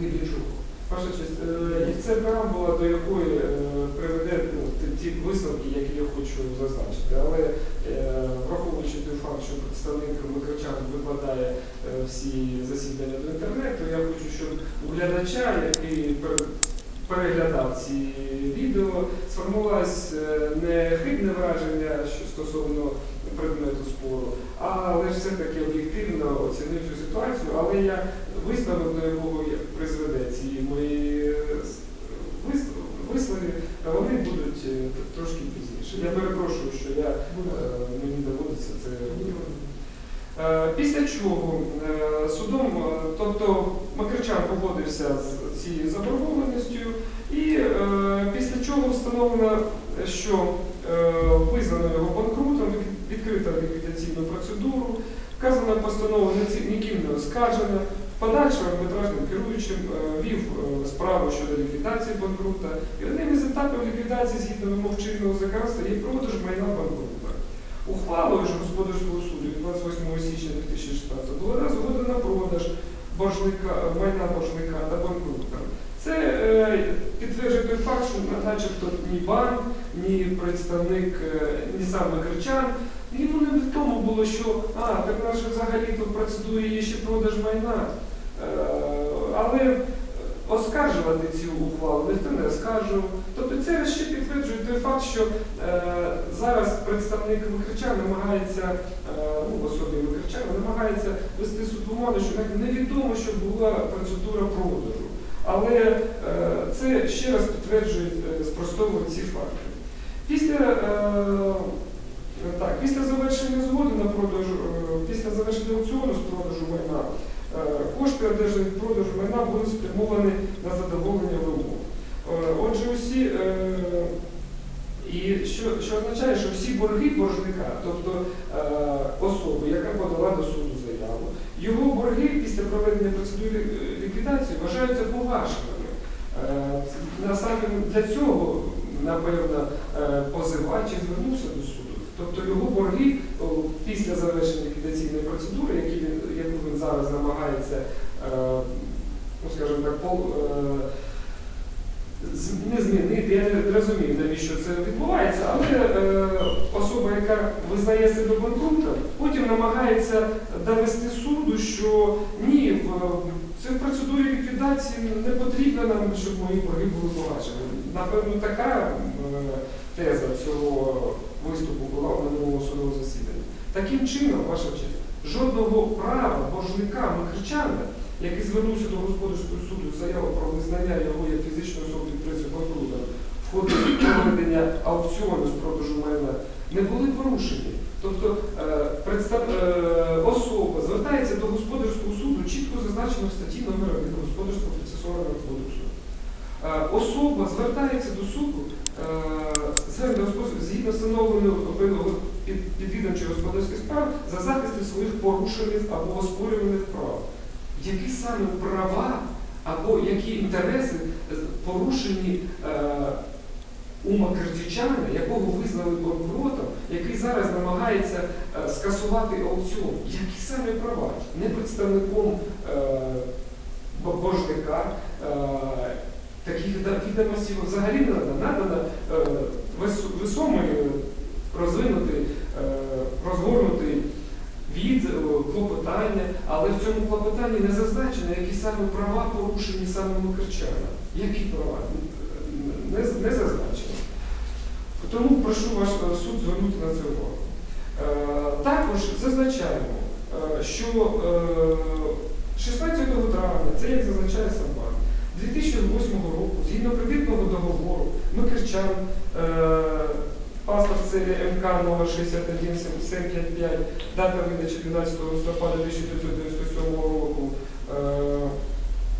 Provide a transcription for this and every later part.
Чого? Ваша честь, е, і це преамбула, до якої е, приведе ну, ті- висновки, які я хочу зазначити. Але е, враховуючи той факт, що представник Микричан викладає всі засідання до інтернету, я хочу, щоб у глядача, який переглядав ці відео, сформувалось не хибне враження що стосовно предмету спору, але все-таки об'єктивно оцінив цю ситуацію. Але я висновок, до якого призведе ці мої е, вислови, вони будуть е, трошки пізніше. Я перепрошую, що я, е, мені доводиться це Після чого судом, тобто Макарчан погодився з цією заборгованістю, і після чого встановлено, що визнано його банкрутом, відкрита ліквідаційну процедуру, вказана постанова ніким не оскаржена, в подальшому арбітражним керуючим е, вів е, справу щодо ліквідації банкрута. І одним із етапів ліквідації згідно вимог чинного законодавства є продаж майна банкрута. Ухвалою ж господарського суду від 28 січня 2016 була згода продаж боржника, майна боржника та банкрута. Це е, підтверджує той факт, що начебто ні банк, ні представник, е, ні сам Микричан, йому не відомо було, що а, так наш взагалі то в процедурі є ще продаж майна. Е, але оскаржувати цю ухвалу ніхто не оскаржував. Тобто це ще підтверджує той факт, що е, зараз представник Викрича намагається, е, ну, в особі Викрича, намагається вести суд в що навіть невідомо, що була процедура продажу. Але е, це ще раз підтверджує, е, спростовує ці факти. Після, е, так, після завершення згоди на продаж, після завершення аукціону з продажу майна, кошти, одержані продажу майна, були спрямовані на задоволення вимог. Отже, усі, і що, що означає, що всі борги боржника, тобто особи, яка подала до суду заяву, його борги після проведення процедури е, вважаються погашеними. Е, на саме для цього, напевно, е, позивач і звернувся до суду. Тобто його борги після завершення ліквідаційної процедури, яку він зараз намагається, е, ну скажімо так, не змінити. Я не розумію, навіщо це відбувається, але е, особа, яка визнає себе банкрутом, потім намагається довести суду, що ні, в в процедурі ліквідації не потрібно нам, щоб мої борги були погашені. Напевно, така е, теза цього виступу була в минулому судовому засіданні. Таким чином, ваша честь, жодного права боржника Михричана, який звернувся до господарського суду з заявою про визнання його як фізичної особи підприємства банкрута в ході проведення аукціону з продажу майна, не були порушені. Тобто е, е, особа звертається до господарського суду, чітко зазначено в статті номер 1 Господарського процесуального кодексу. Е, Особа звертається до суду згідно встановленого під- під- підвідомчих господарських справ за захистом своїх порушених або оспорюваних прав. Які саме права або які інтереси порушені у Макартічана, якого визнали банкротом, який зараз намагається е, скасувати аукціон. Які саме права? Не представником е, бо- боржника, е, таких відомостей взагалі не. Надано вис- весомий, розвинутий, е, розгорнутий від клопотання, але в цьому клопотанні не зазначено, які саме права порушені саме Макарчана. Які права? Не зазначено. Тому прошу ваш е, суд звернути на це увагу. Е, Також зазначаємо, е, що е, 16 травня, це як зазначає сам банк, 2008 року, згідно кредитного договору, Микричан, паспорт серії МК номер 61755, дата видачі 12 листопада 1997 року,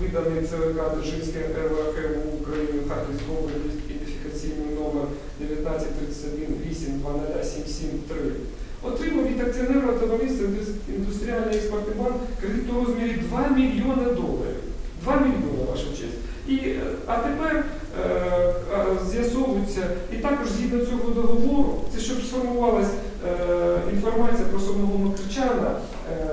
виданий ЦВК Держинське РВКМ України Харківського ідентифікаційний номер 19318207773. Отримав від акціонерного товариства «Індус- індустріальний експортний банк кредит у розмірі 2 мільйони доларів. 2 мільйони, ваша честь. І, е, а тепер е, з'ясовується, і також згідно цього договору, це щоб сформувалась е, інформація про самого Макричана, е,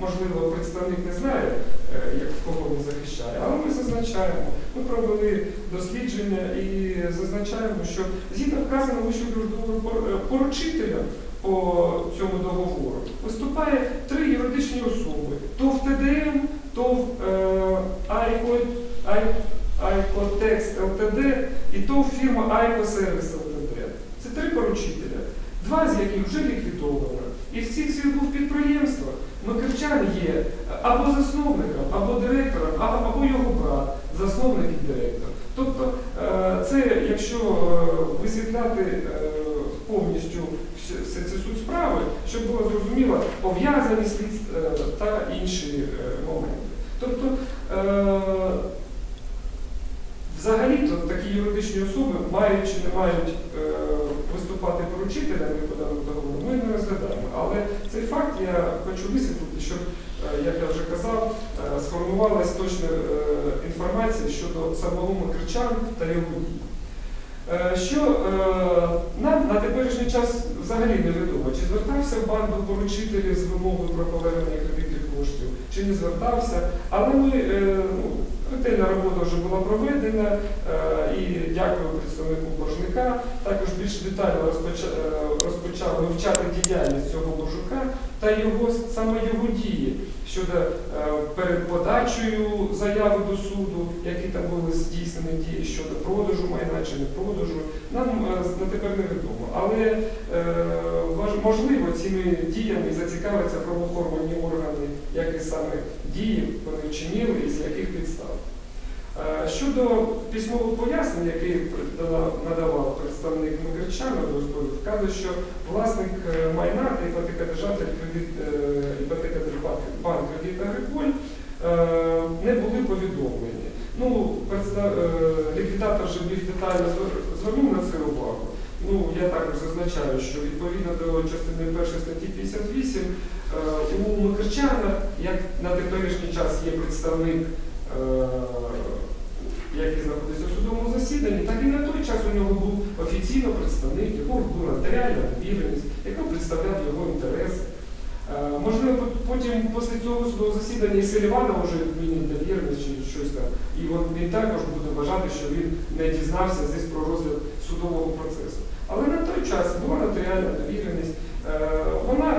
можливо, представник не знає, е, як в кого він захищає, але ми за зазначаємо, ми провели дослідження і зазначаємо, що згідно вказаного пор- е, по цьому договору виступає три юридичні особи: ТОВ ТДМ, ТОВ е, Айко, Ай- Айкотекс ЛТД і ТОВ фірма Айкосервіс ЛТД. Це три поручителя, два з яких вже ліквідовано. І в всіх двох підприємствах Микричан є або засновником, або директором, або його брат, засновник і директор. Тобто е, це, якщо е, висвітляти е, повністю все це суть справи, щоб було зрозуміло пов'язаність та інші моменти. Тобто е, Взагалі-то такі юридичні особи, мають чи не мають виступати поручителями по даному договору, ми не розглядаємо. Але цей факт я хочу висвітлити, щоб, як я вже казав, сформувалась точна е, інформація щодо самого Макричан та його дій. Е, Що е, нам на теперішній час взагалі невідомо, чи звертався банк до поручителів з вимогою про повернення кредитних коштів, чи не звертався, але ми е, ну, ретельна робота вже була проведена е, і дякую представнику боржника. Також більш детально розпоча, е, розпочав вивчати діяльність цього боржука та його саме його дії щодо е, перед подачею заяви до суду, які там були здійснені дії щодо продажу майна чи не продажу, нам е, на тепер невідомо. Але е, можливо цими діями зацікавляться правоохоронні органи, які саме дії вони вчинили і з яких підстав. Е, Щодо письмових пояснень, які дала- надавав представник Микричана до збору, вказує, що власник е, майна та іпотекодержатель е, іпотекодержбанк банк кредит Агриполь е, не були повідомлені. Ну, е, ліквідатор вже більш детально звернув на це увагу. Ну, я також зазначаю, що відповідно до частини 1 статті 58 е, у Микричана, як на теперішній час є представник е, який знаходиться в судовому засіданні, так і на той час у нього був офіційно представник, якого була нотаріальна довіреність, який представляв його інтереси. Е, Можливо, потім після цього судового засідання і Селівана вже відмінить довіреність чи щось там. І він також буде вважати, що він не дізнався здесь про розгляд судового процесу. Але на той час була нотаріальна довіреність. Е, Вона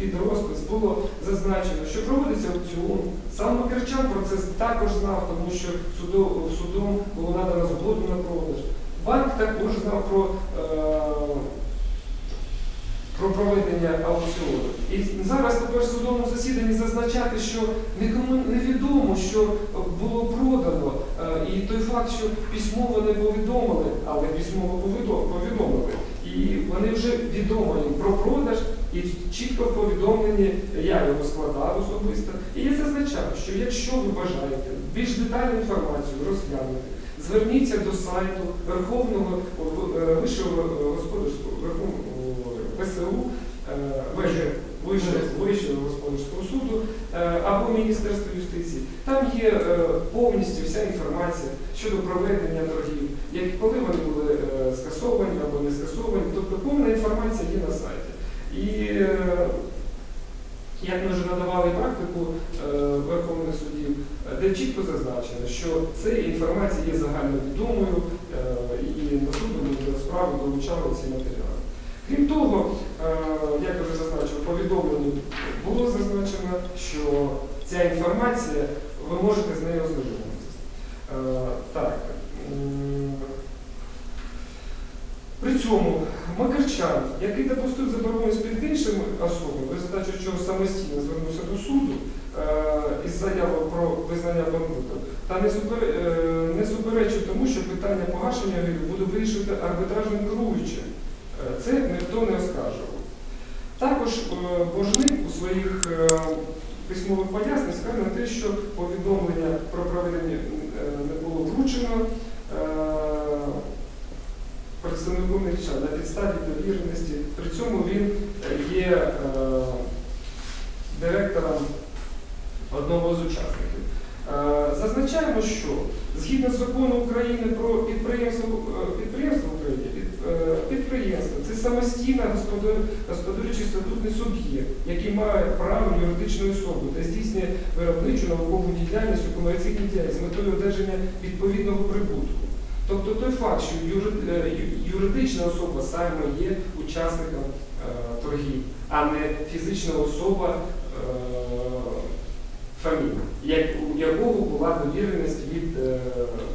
під розпис було зазначено, що проводиться аукціон. Сам Макарчан про це також знав, тому що судом, було надано згоду на продаж. Банк також знав про, е, про проведення аукціону. І зараз тепер в судовому засіданні зазначати, що нікому невідомо, що було продано, е, і той факт, що письмово не повідомили, але письмово повідомили. І вони вже відомо про продаж і чітко повідомлені, я його складав особисто. І я зазначав, що якщо ви бажаєте більш детальну інформацію розглянути, зверніться до сайту Верховного е, Вищого господарського Верховного ВСУ, е, Вищого- господарського суду е, або Міністерства юстиції. Там є повністю вся інформація щодо проведення торгів, як коли вони були скасовані або не скасовані. Тобто повна інформація є на сайті. І е, як ми вже надавали практику е, Верховних судів, е, де чітко зазначено, що ця інформація є загальновідомою і на суду до справи долучали ці матеріали. Крім того, як я вже зазначив, в повідомленні було зазначено, що ця інформація, ви можете з нею ознайомитися. Так. При цьому Макарчан, який допустив заборгованість особами, в результаті чого самостійно звернувся до суду е, із заявою про визнання банкрутом, та не, е, суперечив тому, що питання погашення буде вирішувати арбітражним керуючим. Е, Це ніхто не оскаржував. Також боржник у своїх письмових пояснень скаже на те, що повідомлення про проведення не було вручено е, на підставі довіреності. При цьому він е, є е, директором одного з учасників. Е, Зазначаємо, що згідно з закону України про підприємство, е, підприємство в Україні, під- е, підприємство це самостійна господар- господарюючий статутний суб'єкт, який має право юридичної особи та здійснює виробничу наукову діяльність у комерційній діяльності з метою одержання відповідного прибутку. Тобто той факт, що е, юридична особа саме є учасником е, торгів, а не фізична особа е, фамілія, у якого була довіреність від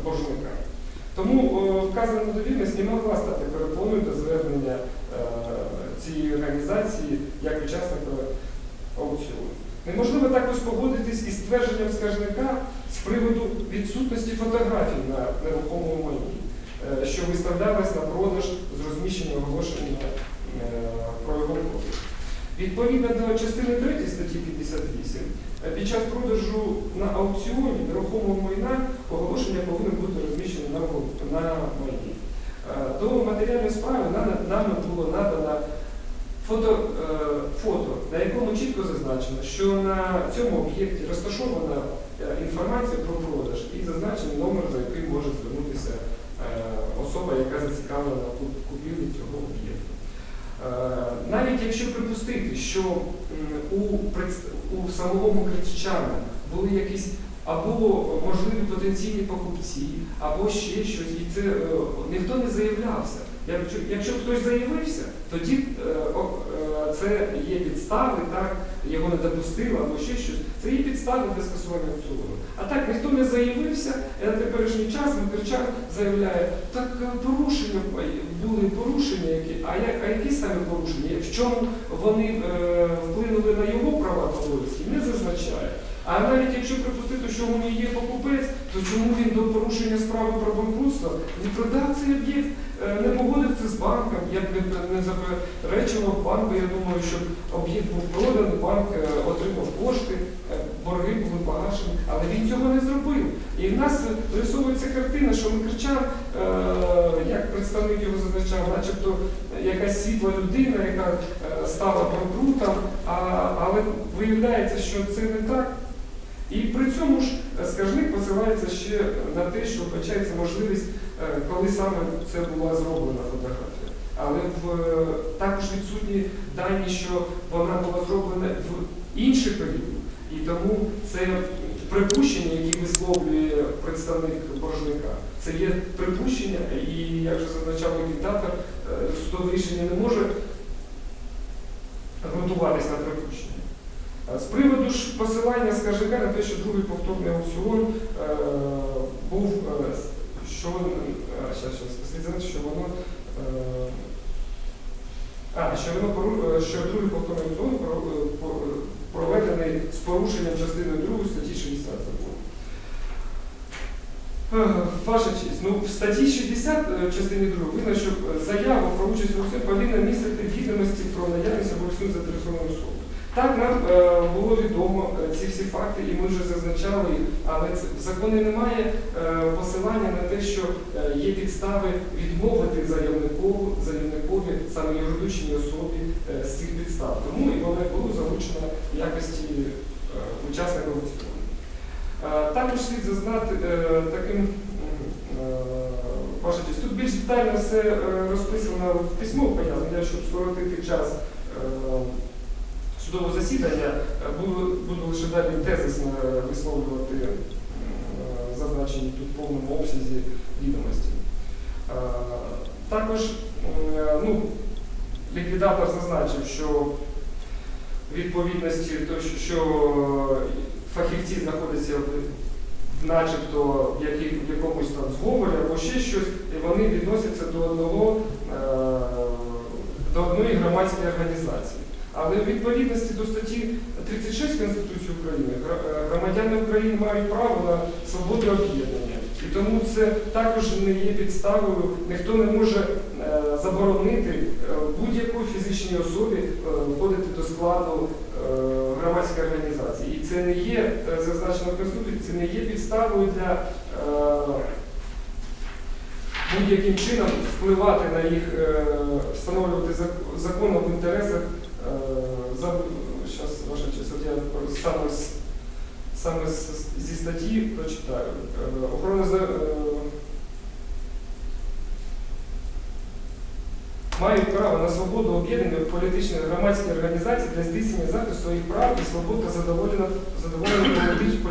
боржника. Тому вказана довіреність не могла стати перепоною до звернення цієї організації як учасника аукціону. Неможливо також погодитись із твердженням скаржника з приводу відсутності фотографій на нерухомому майні, е, що виставлялись на продаж з розміщення оголошення е, про його продаж. Відповідно до частини 3 статті 58, е, під час продажу на аукціоні нерухомого майна оголошення повинно бути розміщено на, майні. До матеріальної справи нам- було надано фото, е, фото, на якому чітко зазначено, що на цьому об'єкті розташована е, інформація про продаж і зазначений номер, за яким може звернутися е, особа, яка зацікавлена в купівлі цього об'єкту. Навіть якщо припустити, що у самого критичана були якісь або можливі потенційні покупці, або ще щось, і це е, ніхто не заявлявся. Якщо, якщо хтось заявився, тоді е, е, це є підстави, так, його не допустили або ще щось. Це є підстави для скасування аукціону. А так ніхто не заявився, і на теперішній час Микричан заявляє, так порушення були порушення, які, а, я, а які саме порушення? В чому вони вплинули на його права та. А навіть якщо припустити, що нього є покупець, то чому він до порушення справи про банкрутство не продав цей об'єкт, е, не погодив це з банком, я б не- заперечував банку, я думаю, що об'єкт був проданий, банк е, отримав кошти, е, борги були погашені, але він цього не зробив. І в нас вирисовується картина, що Микричан, як представник його зазначав, начебто якась світла людина, яка стала банкрутом, але виявляється, що це не так. І при цьому ж е, скаржник посилається ще на те, що вбачається можливість, е, коли саме це була зроблена фотографія. Але в, е, також відсутні дані, що вона була зроблена в інший період. І тому це припущення, які висловлює представник боржника, це є припущення, і як вже зазначав ліквідатор, е, судове рішення не може ґрунтуватись на припущення. З приводу ж посилання скаржника на те, що другий повторний аукціон е, був, е, що, е, слід знати, що воно, е, а, що, воно е, що другий повторний аукціон е, проведений з порушенням частини 2 статті 60 закону. Е, Ваша честь, ну в статті 60 е, частині 2 видно, що е, заява про участь в аукціоні повинна містити відомості про наявність або існує заінтересованої особи. Так нам е, було відомо е, ці всі факти, і ми вже зазначали але це, в законі немає е, посилання на те, що е, є підстави відмовити заявникову, заявникові саме юридичній особі е, з цих підстав. Тому і воно було залучено в якості е, учасника аукціону. Е, Також слід зазнати е, таким е, честь. Тут більш детально все розписано в письмовому поясненні, щоб скоротити час е, судового засідання, е, буду, буду лише далі тезисно висловлювати е, зазначені тут в повному обсязі відомості. Е, Також ну, ліквідатор зазначив, що відповідності то, що- фахівці знаходяться начебто в, яких, в якомусь там зговорі або ще щось, і вони відносяться до одного до одної громадської організації. Але в відповідності до статті 36 Конституції України е, громадяни України мають право на свободу об'єднання. І тому це також не є підставою, ніхто не може е, заборонити е, будь-якій фізичній особі входити до складу громадської організації. І це не є зазначено в Конституції, це не є підставою для будь-яким чином впливати на їх, встановлювати зак- законом в інтересах. За- ваша честь, я саме саме зі статті прочитаю. Е, Охорона за- е, мають право на свободу об'єднання політичних громадських організацій для здійснення захисту своїх прав і свобод та задоволення політичних